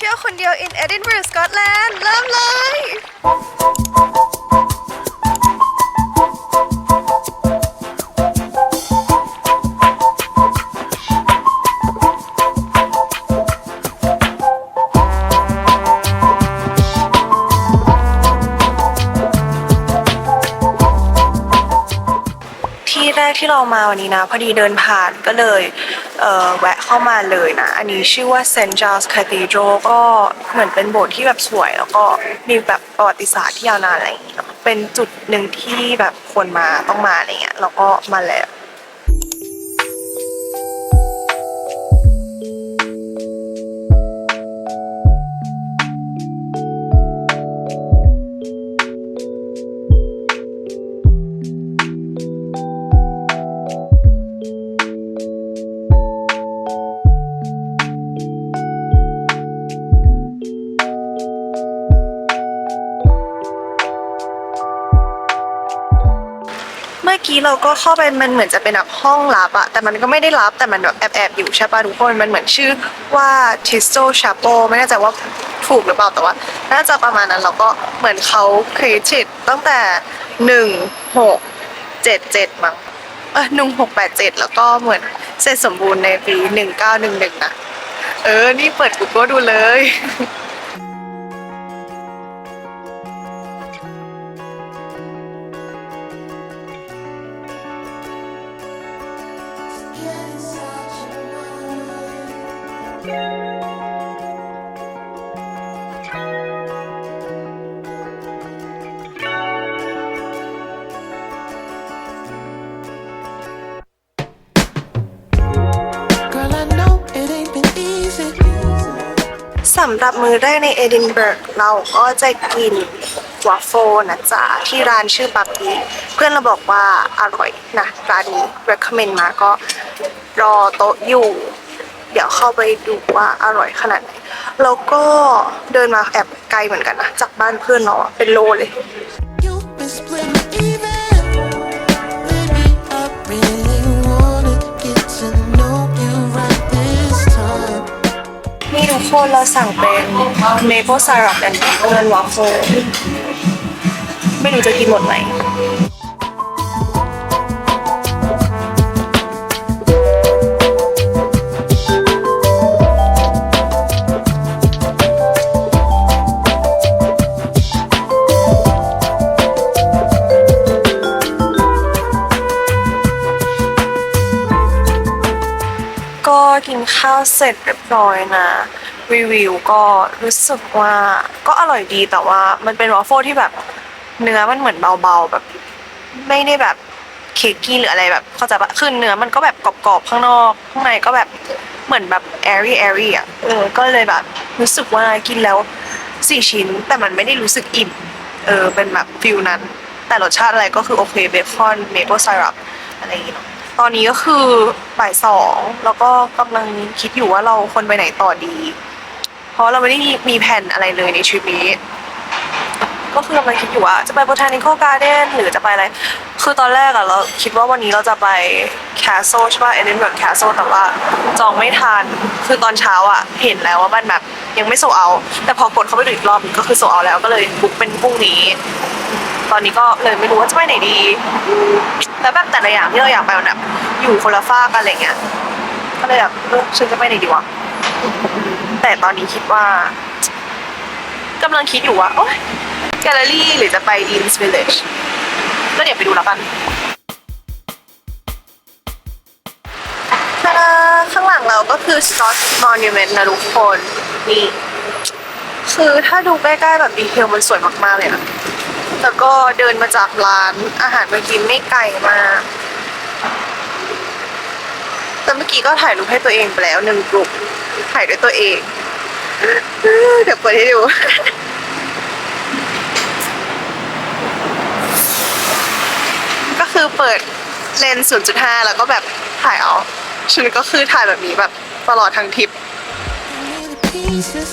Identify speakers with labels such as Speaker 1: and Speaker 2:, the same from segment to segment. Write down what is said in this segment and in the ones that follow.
Speaker 1: เที่ยวคนเดียว in Edinburgh Scotland เริ่มเลย ที่แรกที่เรามาวันนี้นะ พอดีเดินผ่านก็เลยเอ่อแวะ เข้ามาเลยนะ อันนี้ชื่อว่า St. Giles Cathedral ก็เหมือนเป็นโบสถ์ที่แบบสวย แล้วก็มีแบบประวัติศาสตร์ที่ยาวนานอะไรอย่างเงี้ยเป็นจุดหนึ่งที่แบบควรมาต้องมาอะไรเงี้ยแล้วก็มาแล้ว ก็เข้าไปมันเหมือนจะเป็นแบบห้องลับอะแต่มันก็ไม่ได้ลับแต่มันแบบแอบแอบๆอยู่ใช่ปะทุกคนมันเหมือนชื่อว่า t i s t o Chapel ไม่แน่ใจว่าถูกหรือเปล่าแต่ว่า น่าจะประมาณนั้นแล้วก็เหมือนเขา created ตั้งแต่หนึ่งหกเจ็ดเจ็ดมั้งเออหนึ่งหกแปดเจ็ดแล้วก็เหมือนเสร็จสมบูรณ์ในปีหนึ่งเก้าหนึ่งหนึ่งนะเออ นี่เปิด Google ดูเลย สำหรับมื้อแรกในเอดินเบิร์กเราก็จะกินวาฟเฟิลนะจ๊ะที่ร้านชื่อปับปี้เพื่อนเราบอกว่าอร่อยนะร้านนี้ recommend มาก็รอโต๊ะอยู่ เดี๋ยวเข้าไปดูว่าอร่อยขนาดไหน แล้วก็เดินมาแอบไกลเหมือนกันนะจากบ้านเพื่อนเราอะเป็นโลเลย โทุกคนเราสั่งเป็นเมเปิลไซรัปแอนด์เกินวาฟเฟิลไม่รู้จะกินหมดไหมก็กินข้าวเสร็จเรียบร้อยนะ รีวิวก็รู้สึกว่าก็อร่อยดีแต่ว่ามันเป็นวอฟเฟิลที่แบบเนื้อมันเหมือนเบาๆแบบ ไม่ได้แบบเค้กกี้หรืออะไรแบบเข้าใจปะคือเนื้อมันก็แบบกรอบๆข้างนอกข้างในก็แบบเหมือนแบบแอรี่แอรี่อะเออก็เลยแบบรู้สึกว่ากินแล้วสี่ชิ้น แต่มันไม่ได้รู้สึกอิ่มเออเป็นแบบฟิลนั้น แต่รสชาติอะไรก็คือโอเคเบคอนเมเปิลไซรัปอะไรอย่างเงี้ยตอนนี้ก็คือบ่ายสองแล้วก็กำลังคิดอยู่ว่าเราควรไปไหนต่อดี ราะเราไม่ได้มีแผนอะไรเลยในทริปนี้ ก็คือกำลังคิดอยู่ว่าจะไป Botanical Garden หรือจะไปอะไร คือตอนแรกอะเราคิดว่าวันนี้เราจะไป Castle ใช่ป่ะ Edinburgh Castle แต่ว่าจองไม่ทัน คือตอนเช้าอะเห็นแล้วว่ามันแบบยังไม่โซเอา แต่พอกดเข้าไปดูอีกรอบก็คือโซเอาแล้วก็เลยบุ๊กเป็นพรุ่งนี้ ตอนนี้ก็เลยไม่รู้ว่าจะไปไหนดี แล้วแบบแต่ละอย่างที่เราอยากไปมันแบบอยู่คนละฟากันอะไรเงี้ย ก็เลยแบบเออฉันจะไปไหนดีวะ แต่ตอนนี้คิดว่ากำลังคิดอยู่ว่าโอ๊ยแกลเลอรี่หรือจะไปดีนส์วิลเลจก็เดี๋ยวไปดูแล้วกันข้างหลังเราก็คือ Scott Monument นะทุกคน นี่ คือถ้าดูใกล้ๆแบบดีเทลมันสวยมากๆเลยนะแล้วก็เดินมาจากร้านอาหารมากินไม่ไกลมาก แต่เมื่อกี้ก็ถ่ายรูปให้ตัวเองไปแล้วหนึ่งกลุ่มถ่ายด้วยตัวเอง เดี๋ยวเปิดให้ดู ก็คือเปิดเลนส์ 0.5 แล้วก็แบบถ่ายเอา ฉันก็คือถ่ายแบบนี้แบบตลอดทั้งทริป
Speaker 2: pieces.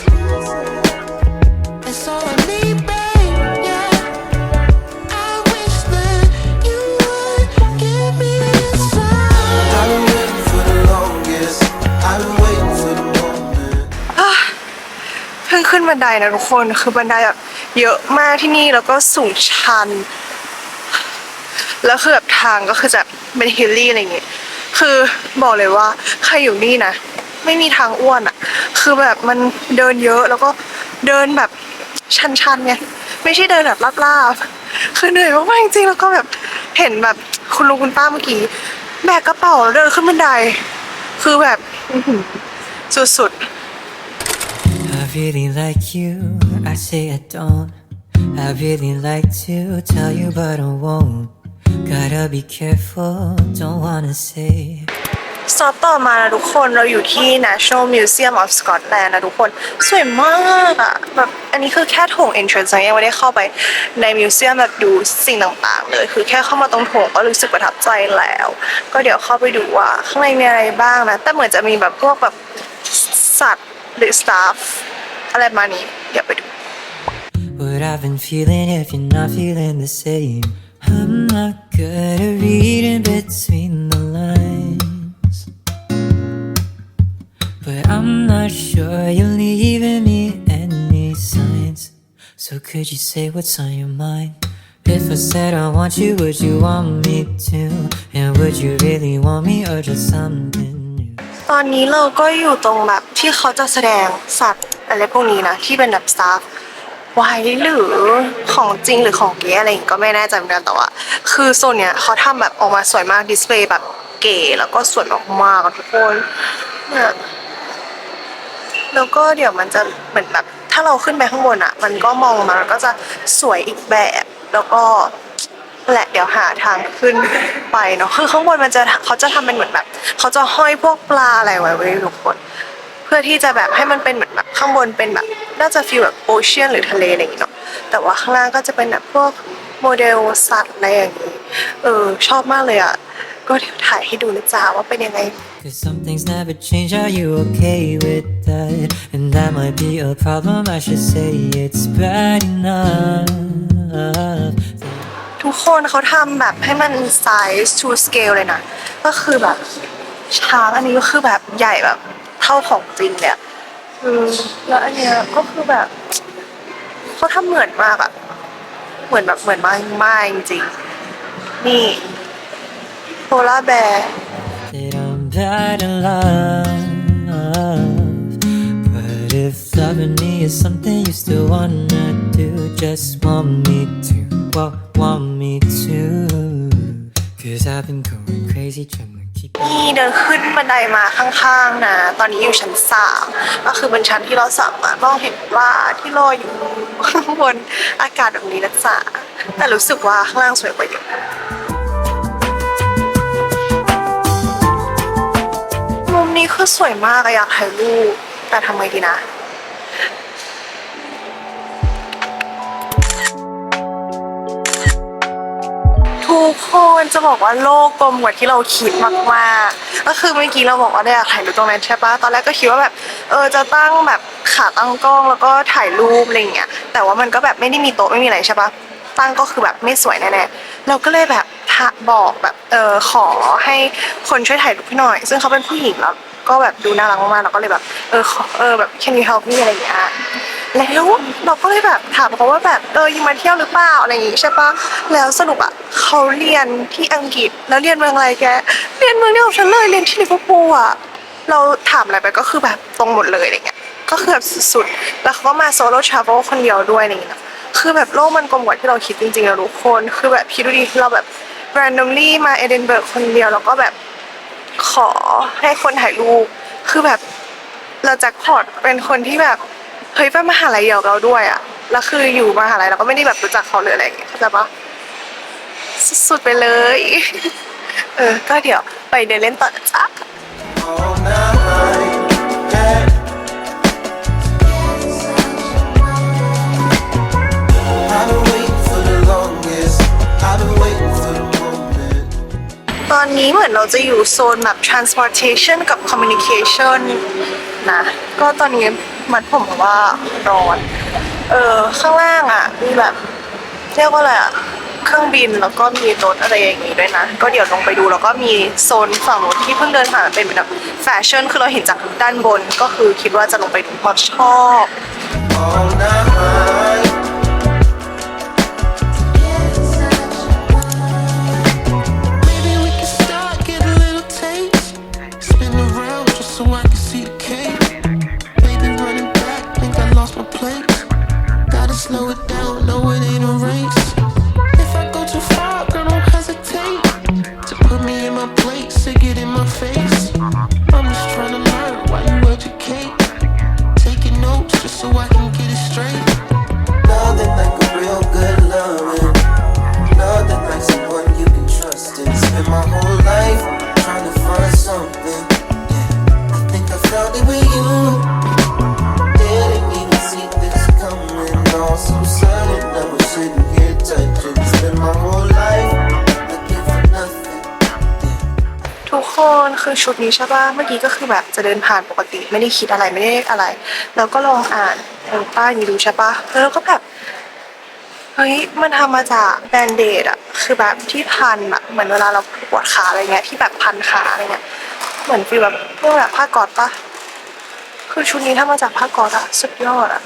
Speaker 1: พิ่งขึ้นบันไดนะทุกคนคือบันไดแบบเยอะมากที่นี่แล้วก็สูงชัน แล้วคือแบบทางก็คือจะเป็นฮิลลี่อะไรอย่างเงี้ยคือบอกเลยว่าใครอยู่นี่นะไม่มีทางอ้วนอะ่ะคือแบบมันเดินเยอะแล้วก็เดินแบบชันๆไงไม่ใช่เดินแบบลาบๆคือเหนื่อยมากๆจริงๆแล้วก็แบบเห็นแบบคุณลุงคุณป้าเมื่อกี้แบกกระเป๋าแล้วเดินขึ้นบันได คือแบบสุดๆ
Speaker 3: I really like you. I say I don't. I really like to tell you, but I won't. Gotta be careful, don't wanna say.
Speaker 1: สอปต่อมานะทุกคนเราอยู่ที่ National Museum of Scotland นะทุกคน สวยมากอะแบบอันนี้คือแค่โถง entrance นะยังไม่ได้เข้าไปในมิวเซียมแบบดูสิ่งต่างๆ เลย คือแค่เข้ามาตรงโถงก็รู้สึกประทับใจแล้ว ก็เดี๋ยวเข้าไปดูว่า ข้างในมีอะไรบ้างนะ แต่เหมือนจะมีแบบพวกแบบสัตว์ the stuff and that money. Yeah, we do.
Speaker 3: What I've been feeling if you're not feeling the same. I'm not good at reading between the lines. But I'm not sure you're leaving me any signs. So could you say what's on your mind? If I said I want you, would you want me to? And would you really want me or just something?
Speaker 1: ตอนนี้เราก็อยู่ตรงแบบที่เขาจะแสดงสัตว์อะไรพวกนี้นะ ที่เป็นแบบสตาฟไว้หรือของจริงหรือของเก๋อะไรอย่างงี้ก็ไม่แน่ใจเหมือนกันแต่ว่า คือโซนเนี้ยเขาทำแบบออกมาสวยมากดิสเพลย์แบบเก๋แล้วก็สวยมากๆอะทุกคนเนี่ยแล้วก็เดี๋ยวมันจะเหมือนแบบ ถ้าเราขึ้นไปข้างบนอะมันก็มองลงมามันก็จะสวยอีกแบบ แล้วก็ แหละเดี๋ยวหาทางขึ้นไปเนาะคือข้างบนมันจะเขาจะทำเป็นเหมือนแบบเขาจะห้อยพวกปลาอะไรไว้ไว้ทุกคน เพื่อที่จะแบบให้มันเป็นเหมือนแบบข้างบนเป็นแบบน่าจะฟีลแบบโอเชียนหรือทะเลอะไรอย่างเงี้เนาะแต่ว่าข้างล่างก็จะเป็นแบบพวกโมเดลสัตว์อะไรอย่างงี้เออชอบมากเลยอะก็เดี๋ยวถ่ายให้ดูนะจ๊ะว่าเป็นยังไง
Speaker 3: Cause some things never change, are you okay with that? And that might be a problem, I should say it's bad enough.
Speaker 1: ทุกคนเขาทำแบบให้มัน size to scale เลยนะ ก็คือแบบช้างอันนี้ก็คือแบบใหญ่แบบเท่าของจริงเนี่ยอืมแล้วอันเนี้ยก็คือแบบเขาทำเหมือนมากอะเหมือนแบบเหมือนมากมากจริงๆนี่โพล่าแบร์
Speaker 3: That I'm bad in love. But if loving me is something you still wanna do, just want me to, well, want me to. Cause I've been going crazy trying to keep
Speaker 1: นี่เดินขึ้นบันไดมาข้างๆนะ ตอนนี้อยู่ชั้นสามก็คือเป็นชั้นที่เราสามารถมองเห็นว่าที่ลอยอยู่ข้างบนอากาศแบบนี้นะจ๊ะแต่รู้สึกว่าข้างล่างสวยกว่าเยอะมุมนี้คือสวยมากอะอยากถ่ายรูปแต่ทำไงดีนะ ทุกคนจะบอกว่าโลกกลมกว่าที่เราคิดมากๆก็คือเมื่อกี้เราบอกว่าได้อยากถ่ายรูปตรงนั้นใช่ปะตอนแรกก็คิดว่าแบบเออจะตั้งแบบขาตั้งกล้องแล้วก็ถ่ายรูปอะไรอย่างเงี้ยแต่ว่ามันก็แบบไม่ได้มีโต๊ะไม่มีอะไรใช่ปะตั้งก็คือแบบไม่สวยแน่ๆเราก็เลยแบบทะบอกแบบเออขอให้คนช่วยถ่ายรูปให้หน่อย ซึ่งเขาเป็นผู้หญิงแล้วก็แบบดูน่ารักมากๆเราก็เลยแบบเออขอเออแบบ can you help me อะไรอย่างเงี้ย แล้วเราก็เลยแบบถามเขาว่าแบบเออยังมาเที่ยวหรือเปล่าอะไรอย่างงี้ใช่ปะแล้วสรุปอะเขาเรียนที่อังกฤษแล้วเรียนเมืองอะไรแกเรียนเมืองเดียวกับฉันเลยเรียนที่ลิเวอร์พูลอะเราถามอะไรไปก็คือแบบตรงหมดเลยอะไรเงี้ยก็คือแบบสุดๆแล้วเขาก็มาโซโล่ทราเวลคนเดียวด้วยอะไรอย่างเงี้ยคือแบบโลกมันกลมกว่าที่เราคิดจริงๆนะทุกคนคือแบบคิดดูดิเราแบบ randomly มาเอดินเบิร์กคนเดียวแล้วก็แบบขอให้คนถ่ายรูปคือแบบเราแจ็คพอตเป็นคนที่แบบ เฮ้ยเป็นมหาลัยเดียวกับเราด้วยอะแล้วคืออยู่มหาลัยเราก็ไม่ได้แบบรู้จักเขาเลยอะไรอย่างเงี้ยเข้าใจปะสุดๆไปเลย เออ ก็เดี๋ยวไปเดินเล่นต่อนะจ๊ะ
Speaker 2: I've been waiting for the longest. I've been waiting for the moment.
Speaker 1: ตอนนี้เหมือนเราจะอยู่โซนแบบ transportation กับ communication นะ ก็ตอนนี้ มันผมว่าร้อน เออข้างล่างอะ มีแบบเรียกว่าอะไรอะเครื่องบินแล้วก็มีรถอะไรอย่างงี้ด้วยนะ ก็เดี๋ยวลงไปดูแล้วก็มีโซนฝั่งนู้นที่เพิ่งเดินผ่านเป็นแบบแฟชั่นคือเราเห็นจากด้านบนก็คือคิดว่าจะลงไปดูเพราะชอบ คือชุดนี้ใช่ป่ะเมื่อกี้ก็คือแบบจะเดินผ่านปกติ ไม่ได้คิดอะไรไม่ได้อะไร แล้วก็ลองอ่านตรงป้ายนี้ดูใช่ป่ะแล้วก็แบบเฮ้ยมันทำมาจากแบนเดดอะคือแบบที่พันอะเหมือนเวลาเราปวดขาอะไรเงี้ยที่แบบพันขาอะไรเงี้ยเหมือนฟีลแบบเรื่อแบบผ้ากอดปะคือชุดนี้ทำมาจากผ้ากอดอะสุดยอดอะ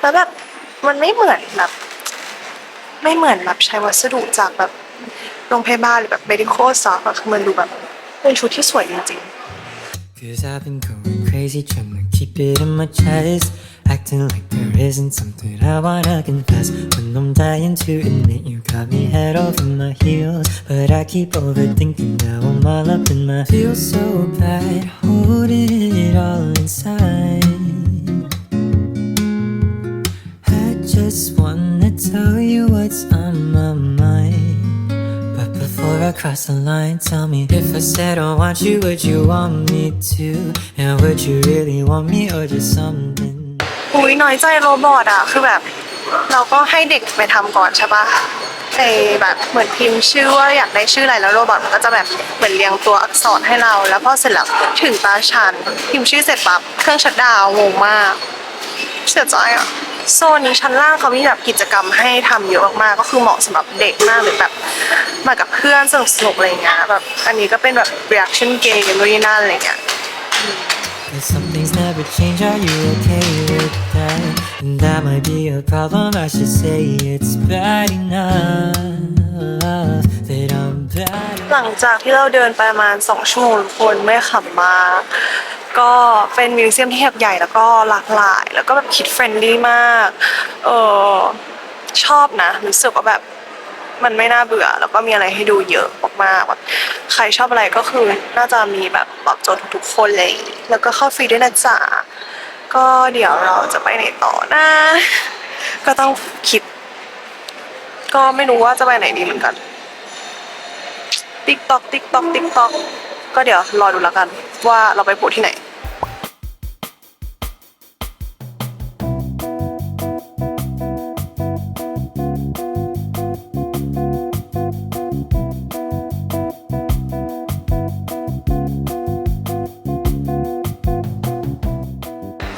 Speaker 1: แล้วแบบมันไม่เหมือนแบบ ไม่เหมือนแบบใช้วัสดุจากแบบโรงพยาบาลหรือแบบ medical stuff อะคือมันดูแบบ เป็นชุดที่สวยจริงๆ
Speaker 3: Cause I've been going crazy trying to keep it in my chest. Acting like there isn't something I wanna confess. When I'm dying to admit you got me head over my heels. But I keep overthinking now I'm all up in my feel so bad. Holding it all inside. I just wanna tell you what's on my mind. Before I cross the line, tell me if I said I want you, would you want me to? And would you really want me or just something?
Speaker 1: อุ้ยน้อยใจโรบอทอะ คือแบบ เราก็ให้เด็กไปทำก่อนใช่ปะไอแบบเหมือนพิมพ์ชื่อว่าอยากได้ชื่ออะไรแล้วโรบอทมันก็จะแบบเหมือนเรียงตัวอักษรให้เรา แล้วพอเสร็จแล้วถึงตาชันพิมพ์ชื่อเสร็จปั๊บเครื่องชัดดาวน์งงมากเสียใจอะ โซนนี้ชั้นล่างเขามีแบบกิจกรรมให้ทำเยอะมากๆ ก็คือเหมาะสำหรับเด็กมากหรือแบบมากับเพื่อนสนุกๆอะไรเงี้ยแบบอันนี้ก็เป็นแบบ reaction game นู่นนี่นั่นอะไรเงี้ย
Speaker 3: Cause some things never change, are you okay with that? And that might be a problem, I should say it's bad enough that I'm bad
Speaker 1: หลังจากที่เราเดินไปประมาณสองชั่วโมงทุกคนไม่ขำมา ก็เป็นมิวเซียมที่แบบใหญ่แล้วก็หลากหลาย แล้วก็แบบคิดเฟรนลี่มาก เออชอบนะรู้สึกว่าแบบมันไม่น่าเบื่อ แล้วก็มีอะไรให้ดูเยอะมากๆแบบใครชอบอะไรก็คือน่าจะมีแบบตอบโจทย์ทุกๆคนเลย แล้วก็เข้าฟรีด้วยนะจ๊ะก็เดี๋ยวเราจะไปไหนต่อนะ ก็ต้องคิด ก็ไม่รู้ว่าจะไปไหนดีเหมือนกัน ติ๊กตอกติ๊กตอกติ๊กตอก ก็เดี๋ยวรอดูแล้วกัน ว่าเราไปโผล่ที่ไหน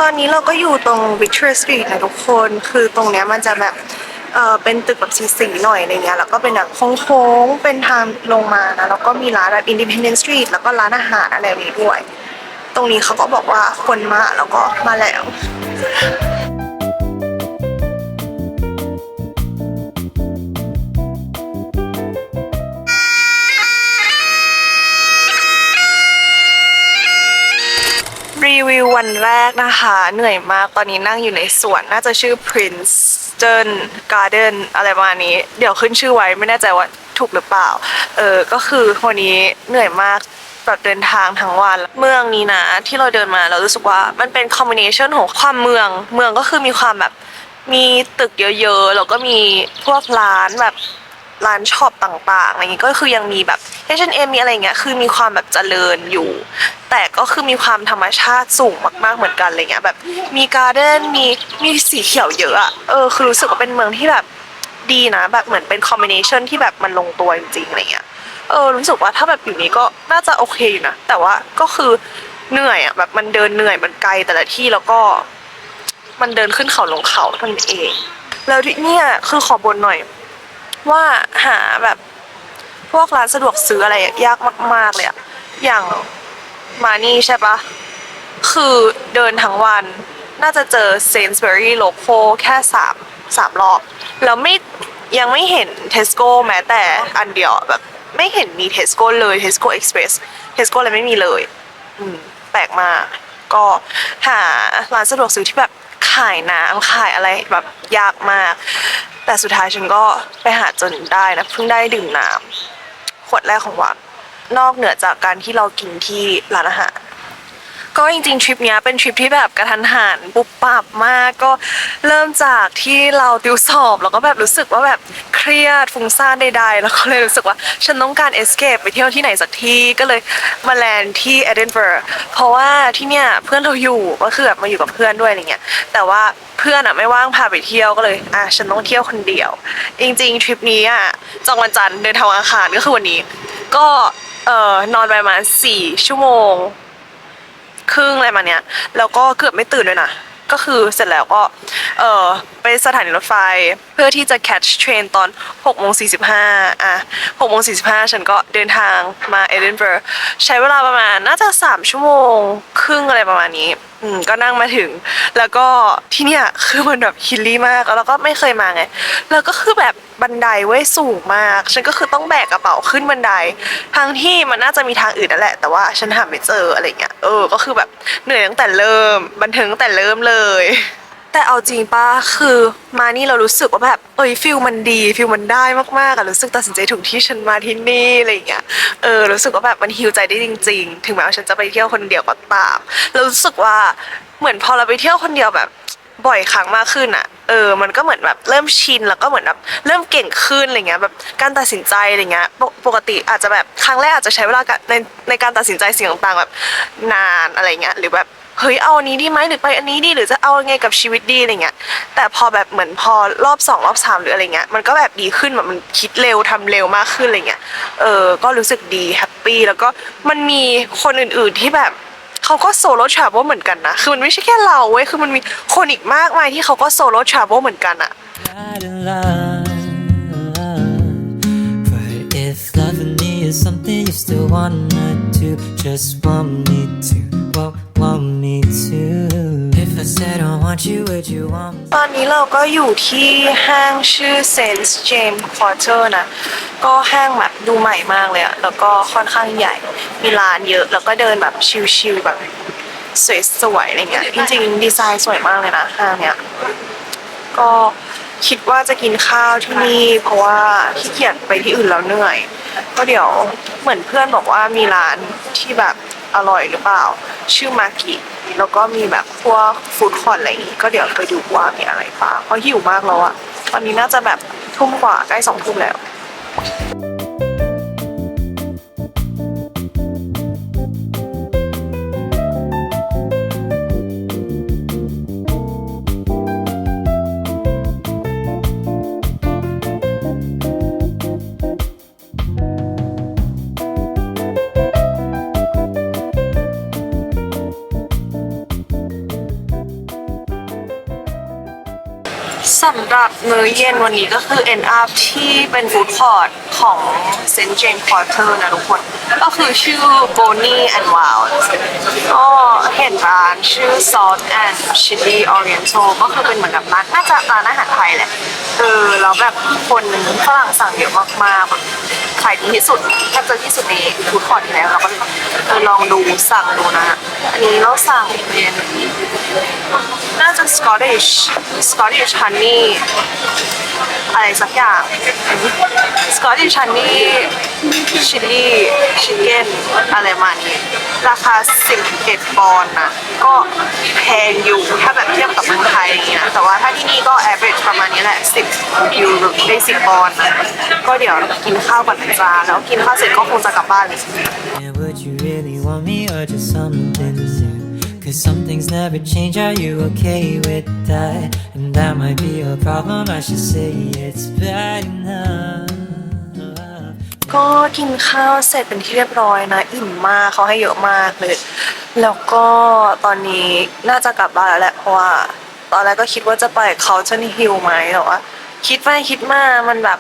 Speaker 1: ตอนนี้เราก็อยู่ตรง Victoria Street นะทุกคน คือตรงเนี้ยมันจะแบบ เออเป็นตึกแบบสีๆหน่อยอะไรเงี้ยแล้วก็เป็นแบบโค้งๆเป็นทางลงมานะแล้วก็มีร้านแบบ Independent Street แล้วก็ร้านอาหารอะไรแบบนี้ด้วย ตรงนี้เขาก็บอกว่าคนมาแล้วก็มาแล้ว รีวิววันแรกนะคะ เหนื่อยมากตอนนี้นั่งอยู่ในสวน น่าจะชื่อ Prince Garden อะไรประมาณนี้ เดี๋ยวขึ้นชื่อไว้ไม่แน่ใจว่าถูกหรือเปล่า เออ ก็คือวันนี้เหนื่อยมากแบบเดินทางทั้งวัน เมืองนี้นะ ที่เราเดินมาเรารู้สึกว่ามันเป็นคอมบิเนชันของความเมือง เมืองก็คือมีความแบบมีตึกเยอะๆ แล้วก็มีพวกร้านแบบ ร้านช็อปต่างๆอะไรอย่างงี้ก็คือยังมีแบบ H&M มีอะไรอย่างเงี้ยคือมีความแบบเจริญอยู่ แต่ก็คือมีความธรรมชาติสูงมากๆเหมือนกันอะไรเงี้ยแบบมีการ์เด้นมีมีสีเขียวเยอะอะเออคือรู้สึกว่าเป็นเมืองที่แบบดีนะ แบบเหมือนเป็นคอมบิเนชันที่แบบมันลงตัวจริงๆอะไรเงี้ยเออรู้สึกว่าถ้าแบบอยู่นี้ก็น่าจะโอเคอยู่นะแต่ว่าก็คือเหนื่อยอะแบบมันเดินเหนื่อยมันไกลแต่ละที่แล้วก็ มันเดินขึ้นเขาลงเขาเท่านั้นเอง แล้วที่เนี่ยคือขอบนหน่อย ว่าหาแบบพวกร้านสะดวกซื้ออะไรยากมาก ๆ เลยอะอย่างมานี่ใช่ปะคือเดินทั้งวัน น่าจะเจอเซนส์เบอรี่โลโคแค่สามสามรอบ แล้วไม่ยังไม่เห็นเทสโก้แม้แต่อันเดียวแบบไม่เห็นมีเทสโก้เลยเทสโก้เอ็กซ์เพรสเทสโก้อะไรไม่มีเลย อืมแปลกมาก ก็หาร้านสะดวกซื้อที่แบบขายน้ำขายอะไรแบบยากมาก แต่สุดท้ายฉันก็ไปหาจนได้นะเพิ่งได้ดื่มน้ำขวดแรกของวันนอกเหนือจากการที่เรากินที่ร้านอาหาร ก็จริงๆทริปเนี้ยเป็นทริปที่แบบกระทันหันปุบปับมากก็เริ่มจากที่เราติวสอบแล้วก็แบบรู้สึกว่าแบบเครียดฟุ้งซ่านใดๆ แล้วก็เลยรู้สึกว่าฉันต้องการ escape ไปเที่ยวที่ไหนสักที่ก็เลยมาแลนด์ที่เอ d ินบ r ร g เพราะว่าที่เนี่ยเพื่อนเราอยู่ก็คือแบบมาอยู่กับเพื่อนด้วยอะไรเงี้ยแต่ว่าเพื่อนอะไม่ว่างพาไปเที่ยวก็เลยอะฉันต้องเที่ยวคนเดียว จริงๆทริปนี้อะจองวันจันทร์เดินทางอังคารก็คือวันนี้ ก็เอ่อนอนไปประมาณสี่ชั่วโมง ครึ่งอะไรมาเนี้ยแล้วก็เกือบไม่ตื่นด้วยนะก็คือเสร็จแล้วก็เออ ไปสถานีรถไฟ เพื่อที่จะ catch train ตอน6โมง45อะ6โมง45 ฉันก็เดินทางมาเอดินบะระใช้เวลาประมาณน่าจะ 3 ชั่วโมง ครึ่งอะไรประมาณนี้อืมก็นั่งมาถึง แล้วก็ที่เนี่ยคือมันแบบฮิลลี่มากแล้วก็ไม่เคยมาไง แล้วก็คือแบบบันไดเว้ยสูงมาก ฉันก็คือต้องแบกกระเป๋าขึ้นบันไดทางที่มันน่าจะมีทางอื่นนั่นแหละ แต่ว่าฉันหาไม่เจออะไรเงี้ยเออก็คือแบบเหนื่อยตั้งแต่เริ่ม บันเทิงตั้งแต่เริ่มเลย แต่เอาจริงป้าคือมานี่เรารู้สึกว่าแบบเอ้ยฟิลมันดีฟิลมันได้มากๆอะรู้สึกตัดสินใจถูกที่ฉันมาที่นี่อะไรอย่างเงี้ยเออรู้สึกว่าแบบมันฮิวใจได้จริง ๆ ถึงแม้ว่าฉันจะไปเที่ยวคนเดียวก็ตามเรารู้สึกว่าเหมือนพอเราไปเที่ยวคนเดียวแบบบ่อยครั้งมากขึ้นอะเออ มันก็เหมือนแบบเริ่มชินแล้วก็เหมือนแบบเริ่มเก่งขึ้นอะไรเงี้ยแบบการตัดสินใจอะไรเงี้ยปกปกติอาจจะแบบครั้งแรกอาจจะใช้เวลาในในการตัดสินใจสิ่งต่างๆแบบนานอะไรเงี้ยหรือแบบ เฮ้ยเอาอันนี้ดีไหมหรือไปอันนี้ดีหรือจะเอายังไงกับชีวิตดีอะไรเงี้ยแต่พอแบบเหมือนพอรอบสองรอบสามหรืออะไรเงี้ยมันก็แบบดีขึ้นแบบมันคิดเร็วทำเร็วมากขึ้นอะไรเงี้ยเออก็รู้สึกดีแฮปปี้แล้วก็มันมีคนอื่นๆที่แบบเขาก็โซโล่ทราเวลเหมือนกันนะ คือมันไม่ใช่แค่เราเว้ย คือมันมีคนอีกมากมายที่เขาก็โซโล่ทราเวลเหมือนกันอะ
Speaker 3: Loving me is something you still wanna do, just want me to, want, want me to. If I said I want you, would you want me?
Speaker 1: ตอนนี้เราก็อยู่ที่ห้างชื่อ Saint James Quarter นะ ก็ห้างแบบดูใหม่มากเลยอะแล้วก็ค่อนข้างใหญ่ มีร้านเยอะ แล้วก็เดินแบบชิลๆแบบสวยๆอะไรเงี้ย จริงๆ ดีไซน์สวยมากเลยนะห้างเนี้ย ก็คิดว่าจะกินข้าวที่นี่ เพราะว่าขี้เกียจไปที่อื่นแล้วเหนื่อย ก็เดี๋ยวเหมือนเพื่อนบอกว่ามีร้านที่แบบอร่อยหรือเปล่า ชื่อมากิแล้วก็มีแบบพวกฟู้ดคอร์ดอะไรอย่างงี้ก็เดี๋ยวไปดูว่ามีอะไรบ้างเพราะหิวมากแล้วอะตอนนี้น่าจะแบบทุ่มกว่าใกล้สองทุ่มแล้ว สำหรับมื้อเย็นวันนี้ก็คือ end up ที่เป็นฟู้ดคอร์ทของเซนต์เจมส์คอร์เตอร์นะทุกคน ก็คือชื่อ Bonnie and Wild ก็เห็นร้านชื่อ Salt and Chili Oriental ก็คือเป็นเหมือนกับร้านน่าจะร้านอาหารไทยแหละ เออ แล้วแบบคนฝรั่งสั่งเยอะมากๆแบบ ขายดีที่สุดแทบจะที่สุดในฟู้ดคอร์ทอยู่แล้วเราก็เลยเออลองดูสั่งดูนะอันนี้เราสั่งเป็นน่าจะ Scottish Scottish honey อะไรสักอย่าง Scottish honey chili chicken อะไรมานี้ราคา 11ปอนด์นะก็แพงอยู่ถ้าแบบเทียบกับเมืองไทยอย่างเงี้ยแต่ว่าถ้าที่นี่ก็ average ประมาณนี้แหละ 10ยูโรได้10ปอนด์นะก็เดี๋ยวกินข้าวก่อนนะจ้าแล้วกินข้าวเสร็จก็คงจะกลับบ้านเลย
Speaker 3: Yeah, would you really want me or just something new? Cause some things never change, are you okay with that? And that might be a problem, I should say it's bad enough.
Speaker 1: ก็กินข้าวเสร็จเป็นที่เรียบร้อยนะ อิ่มมากเขาให้เยอะมากเลย แล้วก็ตอนนี้น่าจะกลับบ้านแล้วแหละเพราะว่า ตอนแรกก็คิดว่าจะไปเขาจะฮิลไหมแต่ว่าคิดไปคิดมามันแบบ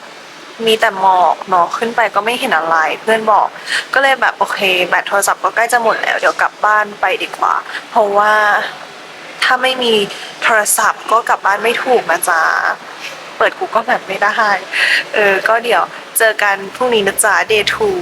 Speaker 1: มีแต่หมอกเนาะขึ้นไปก็ไม่เห็นอะไร เพื่อนบอกก็เลยแบบโอเค แบตโทรศัพท์ก็ใกล้จะหมดแล้วเดี๋ยวกลับบ้านไปดีกว่า เพราะว่าถ้าไม่มีโทรศัพท์ก็กลับบ้านไม่ถูกนะจ๊ะเปิดกูก็แบบไม่ได้เออก็เดี๋ยวเจอกันพรุ่งนี้นะจ๊ะ day two